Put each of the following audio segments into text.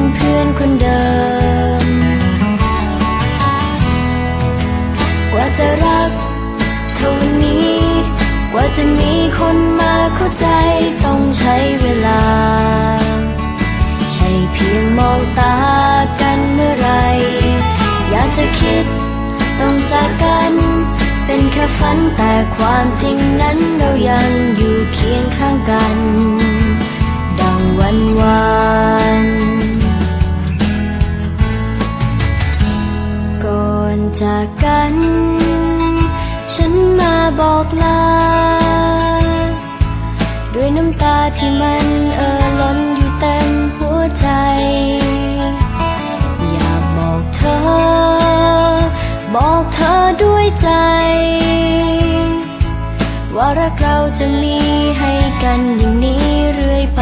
น คนเดิม กว่าจะรักเท่านี้ กว่าจะมีคนมาเข้าใจต้องใช้เวลา ใช่เพียงมองตากันเมื่อไร อยากจะคิดต้องจากกัน เป็นแค่ฝันแต่ความจริงนั้นเรายังอยู่เคียงข้างกัน ดังวันวาน จากกัน ฉันมาบอกลา ด้วยน้ำตาที่มันเอ่อล้นอยู่เต็มหัวใจ อยากบอกเธอ บอกเธอด้วยใจ ว่ารักเราจะมีให้กันอย่างนี้เรื่อยไป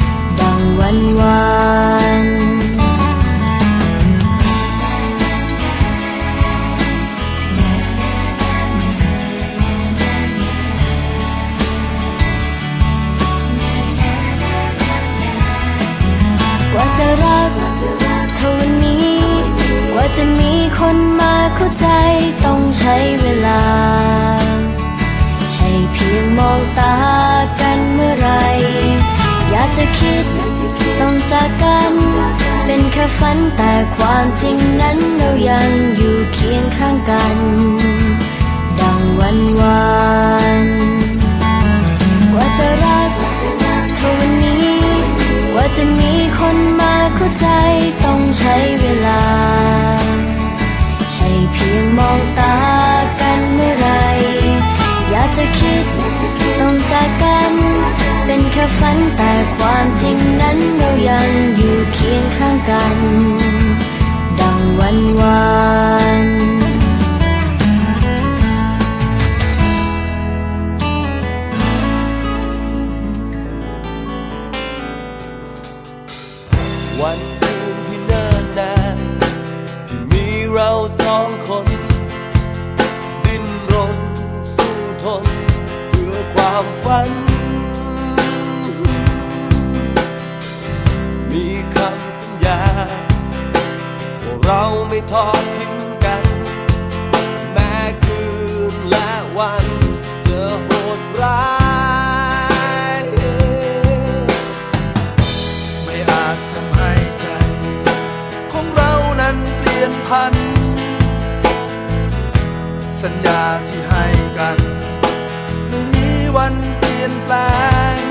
ดังวันวานกว่าจะรักเท่านี้ กว่าจะมีคนมาเข้าใจต้องใช้เวลา ใช่เพียงมองตากันเมื่อไรากจะคิดต้องจากกัน เป็นแค่ฝันแต่ความจริงนั้นเรายังอยู่เคียงข้างกัน ดังวันวานกว่าจะรักเท่านี้ กว่าจะมีคนมาเข้าใจต้องใช้เวลา ใช่เพียงมองตา ฝันแต่ความจริงนั้นเรายังอยู่เคียงข้างกัน ดังวันวานวันคืนที่เนิ่นนานที่มีเราสองคน ดิ้นรนสู้ทนเพื่อความฝัน เราไม่ทอดทิ้งกัน แม้คืนและวันจะโหดร้าย ไม่อาจทำให้ใจ ของเรานั้นเปลี่ยนพัน สัญญาที่ให้กัน ไม่มีวันเปลี่ยนแปลง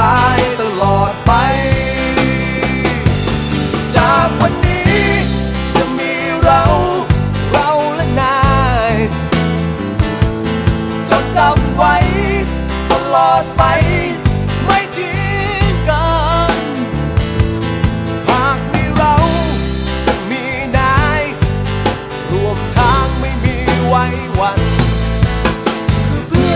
า